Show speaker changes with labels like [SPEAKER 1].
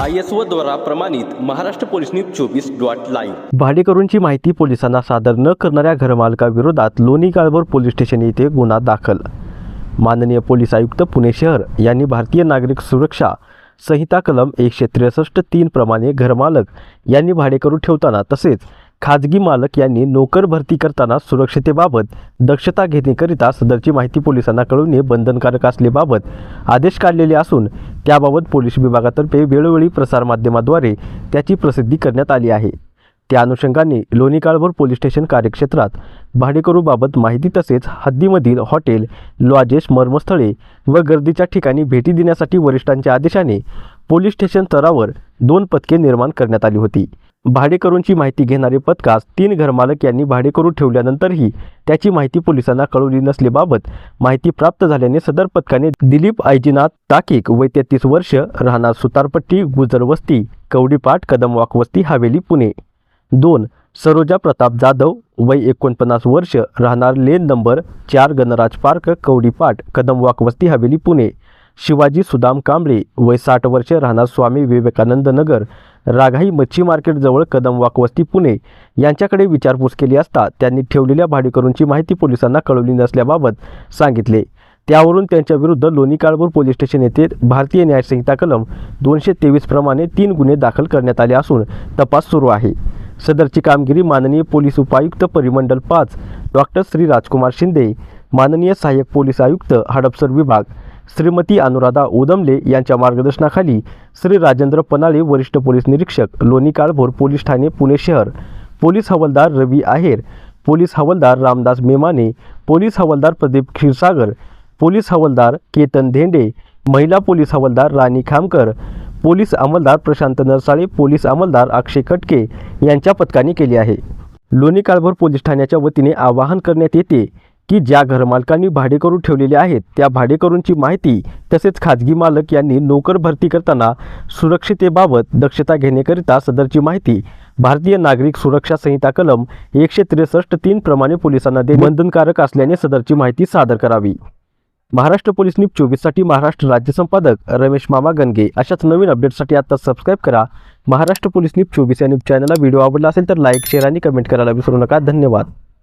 [SPEAKER 1] I S O द्वारा प्रमाणित Maharashtra police news चोवीस डॉट लाईव्ह.
[SPEAKER 2] भाडेकरूंची माहिती पोलिसांना सादर न करणाऱ्या घरमालकाविरोधात लोणी काळभोर पोलीस स्टेशन येथे गुन्हा दाखल. माननीय पोलीस आयुक्त पुणे शहर यांनी भारतीय नागरिक सुरक्षा संहिता कलम एकशे त्रेसष्ट तीन प्रमाणे घरमालक यांनी भाडेकरू ठेवताना तसेच खाजगी मालक यांनी नोकर भरती करताना सुरक्षतेबाबत दक्षता घेण्याकरिता सदरची माहिती पोलिसांना कळवणे बंधनकारक असल्याबाबत आदेश काढलेले असून त्याबाबत पोलीस विभागातर्फे वेळोवेळी प्रसारमाध्यमाद्वारे त्याची प्रसिद्धी करण्यात आली आहे. त्या अनुषंगाने लोणी काळभोर पोलीस स्टेशन कार्यक्षेत्रात भाडेकरूबाबत माहिती तसेच हद्दीमधील हॉटेल लॉजेस मर्मस्थळे व गर्दीच्या ठिकाणी भेटी देण्यासाठी वरिष्ठांच्या आदेशाने पोलीस स्टेशन स्तरावर दोन पथके निर्माण करण्यात आली होती. भाडेकरूंची माहिती घेणारे पथकास तीन घरमालक यांनी भाडेकरू ठेवल्यानंतरही त्याची माहिती पोलिसांना कळवली नसल्याबाबत माहिती प्राप्त झाल्याने सदर पथकाने दिलीप आयजीनाथ ताकिक वय तेहतीस वर्ष राहणार सुतारपट्टी गुजर वस्ती कवडीपाट कदमवाक वस्ती हवेली पुणे. दोन सरोजा प्रताप जाधव वय एकोणपन्नास वर्ष राहणार लेन नंबर चार गणराज पार्क कवडीपाट कदमवाक वस्ती हवेली पुणे. शिवाजी सुदाम कांबळे वय साठ वर्ष राहणार स्वामी विवेकानंद नगर राघाई मच्छी मार्केटजवळ कदमवाक वस्ती पुणे. यांच्याकडे विचारपूस केली असता त्यांनी ठेवलेल्या भाडेकरूंची माहिती पोलिसांना कळवली नसल्याबाबत सांगितले. त्यावरून त्यांच्या विरुद्ध लोणी काळभोर पोलीस स्टेशन येथे भारतीय न्यायसंहिता कलम दोनशे तेवीस प्रमाणे तीन गुन्हे दाखल करण्यात आले असून तपास सुरू आहे. सदरची कामगिरी माननीय पोलीस उपायुक्त परिमंडल पाच डॉक्टर श्री राजकुमार शिंदे माननीय सहाय्यक पोलीस आयुक्त हडपसर विभाग श्रीमती अनुराधा ओदमले यांच्या मार्गदर्शनाखाली श्री राजेंद्र पनाळे वरिष्ठ पोलीस निरीक्षक लोणी काळभोर पोलीस ठाणे पुणे शहर. पोलीस हवालदार रवी आहेर पोलीस हवालदार रामदास मेमाने पोलीस हवालदार प्रदीप क्षीरसागर पोलीस हवालदार केतन धेंडे महिला पोलीस हवालदार राणी खामकर पोलीस अंमलदार प्रशांत नरसाळे पोलीस अंमलदार अक्षय कटके यांच्या पथकाने केली आहे. लोणी काळभोर पोलीस ठाण्याच्या वतीने आवाहन करण्यात येते की ज्या घरमालकांनी भाडेकरू ठेवलेले आहेत त्या भाडेकरूंची माहिती तसेच खाजगी मालक यांनी नोकर भरती करताना सुरक्षितेबाबत दक्षता घेण्याकरिता सदरची माहिती भारतीय नागरिक सुरक्षा संहिता कलम एकशे त्रेसष्ट तीन प्रमाणे पोलिसांना दे बंधनकारक असल्याने सदरची माहिती सादर करावी. महाराष्ट्र पोलीस न्यूज चोवीससाठी महाराष्ट्र राज्य संपादक रमेश मामा गणगे अशाच नवीन अपडेटसाठी आता सबस्क्राईब करा. महाराष्ट्र पोलीस न्यूज चोवीस या न्यूज चॅनलला व्हिडिओ आवडला असेल तर लाईक शेअर आणि कमेंट करायला विसरू नका. धन्यवाद.